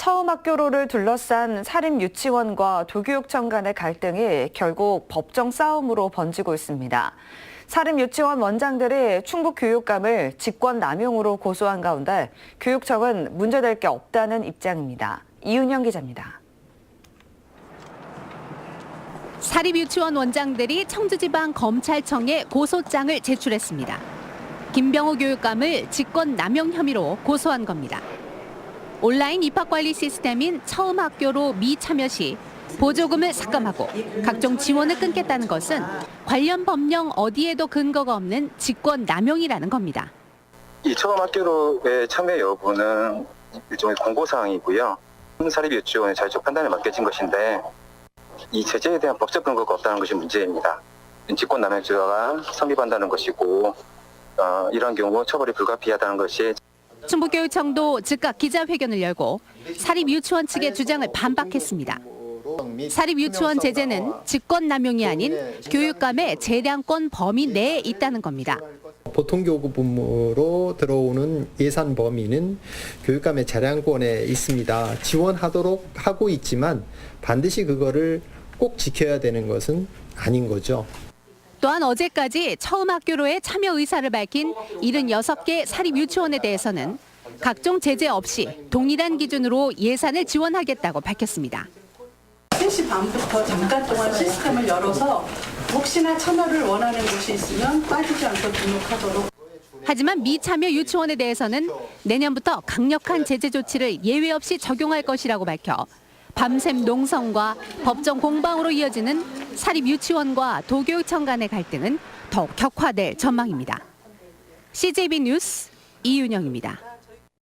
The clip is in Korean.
처음 학교로를 둘러싼 사립 유치원과 도교육청 간의 갈등이 결국 법정 싸움으로 번지고 있습니다. 사립 유치원 원장들이 충북 교육감을 직권 남용으로 고소한 가운데 교육청은 문제될 게 없다는 입장입니다. 이윤영 기자입니다. 사립 유치원 원장들이 청주지방 검찰청에 고소장을 제출했습니다. 김병호 교육감을 직권 남용 혐의로 고소한 겁니다. 온라인 입학관리 시스템인 처음 학교로 미참여 시 보조금을 삭감하고 각종 지원을 끊겠다는 것은 관련 법령 어디에도 근거가 없는 직권 남용이라는 겁니다. 이 처음 학교로의 참여 여부는 일종의 공고사항이고요. 사립 유치원의 자율적 판단에 맡겨진 것인데 이 제재에 대한 법적 근거가 없다는 것이 문제입니다. 직권 남용죄가 성립한다는 것이고 어, 이러한 경우 처벌이 불가피하다는 것이 충북교육청도 즉각 기자회견을 열고 사립유치원 측의 주장을 반박했습니다. 사립유치원 제재는 직권남용이 아닌 교육감의 재량권 범위 내에 있다는 겁니다. 보통교육부로 들어오는 예산 범위는 교육감의 재량권에 있습니다. 지원하도록 하고 있지만 반드시 그거를 꼭 지켜야 되는 것은 아닌 거죠. 또한 어제까지 처음 학교로의 참여 의사를 밝힌 76개 사립 유치원에 대해서는 각종 제재 없이 동일한 기준으로 예산을 지원하겠다고 밝혔습니다. 3시 반부터 잠깐 동안 시스템을 열어서 혹시나 참여를 원하는 곳이 있으면 빠지지 않고 등록하도록 하지만 미참여 유치원에 대해서는 내년부터 강력한 제재 조치를 예외 없이 적용할 것이라고 밝혀 밤샘 농성과 법정 공방으로 이어지는 사립 유치원과 도교육청 간의 갈등은 더욱 격화될 전망입니다. CJB 뉴스 이윤영입니다.